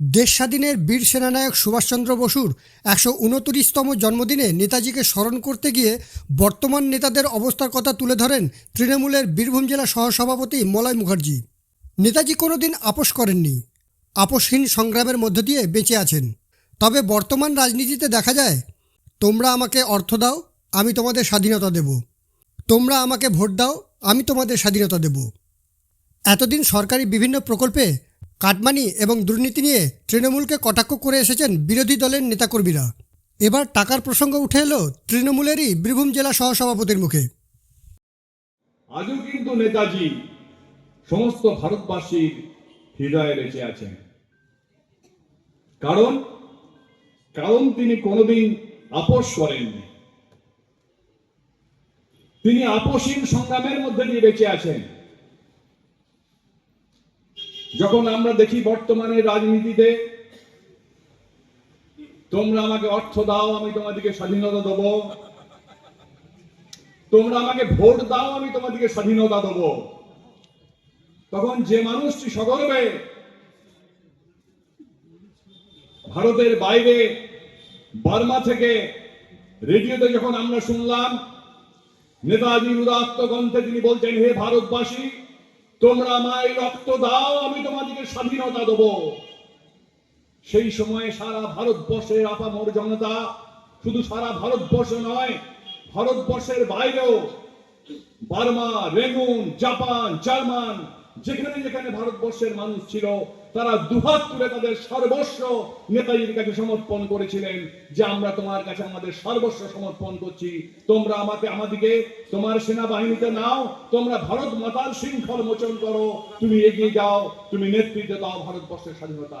দেশ স্বাধীনের বীর সেনানায়ক সুভাষচন্দ্র বসুর একশো উনত্রিশতম জন্মদিনে নেতাজিকে স্মরণ করতে গিয়ে বর্তমান নেতাদের অবস্থার কথা তুলে ধরেন তৃণমূলের বীরভূম জেলা সহসভাপতি মলয় মুখার্জি। নেতাজি কোনোদিন আপোষ করেননি, আপোষহীন সংগ্রামের মধ্য দিয়ে বেঁচে আছেন। তবে বর্তমান রাজনীতিতে দেখা যায়, তোমরা আমাকে অর্থ দাও, আমি তোমাদের স্বাধীনতা দেব। তোমরা আমাকে ভোট দাও, আমি তোমাদের স্বাধীনতা দেব। এতদিন সরকারি বিভিন্ন প্রকল্পে কাটমানি এবং দুর্নীতি নিয়ে তৃণমূলকে কটাক্ষ করে এসেছেন বিরোধী দলের নেতাকর্মীরা। এবার টাকার প্রসঙ্গ উঠে এলো তৃণমূলেরই বীরভূম জেলা সহসভাপতির মুখে। আজও কিন্তু নেতাজি সমস্ত ভারতবাসীর হৃদয়ে বেঁচে আছেন। কারণ কারণ তিনি কোনোদিন আপোষ করেননি। তিনি আপোষহীন সংগ্রামের মধ্যে দিয়ে বেঁচে আছেন। যখন আমরা দেখি বর্তমানে রাজনীতিতে, তোমরা আমাকে অর্থ দাও, আমি তোমাদেরকে স্বাধীনতা দেবো। তোমরা আমাকে ভোট দাও, আমি তোমাদেরকে স্বাধীনতা দেবো। তখন যে মানুষটি সগর্বে, ভারতের বাইরে, বার্মা থেকে রেডিওতে যখন আমরা শুনলাম নেতাজির উদাত্ত তিনি বলছেন হে ভারতবাসী তোমরা আমায় রক্ত দাও, আমি তোমাদেরকে স্বাধীনতা দেবো। সেই সময়ে সারা ভারতবর্ষের আপামর জনতা শুধু সারা ভারতবর্ষ নয়, ভারতবর্ষের বাইরেও বার্মা, রেগুন, জাপান, জার্মান যেখানে যেখানে ভারতবর্ষের মানুষ ছিল, তারা দুহাত তুলে তাদের সর্বস্ব নেতাজির কাছে সমর্পণ করেছিলেন যে আমরা তোমার কাছে আমাদের সর্বস্ব সমর্পণ করছি। তোমরা আমাকে, আমাদিকে, তোমার সেনাবাহিনীতে নাও, তোমরা ভারত মাতার শৃঙ্খল মোচন করো, তুমি এগিয়ে যাও, তুমি নেতৃত্ব দাও ভারতবর্ষের স্বাধীনতা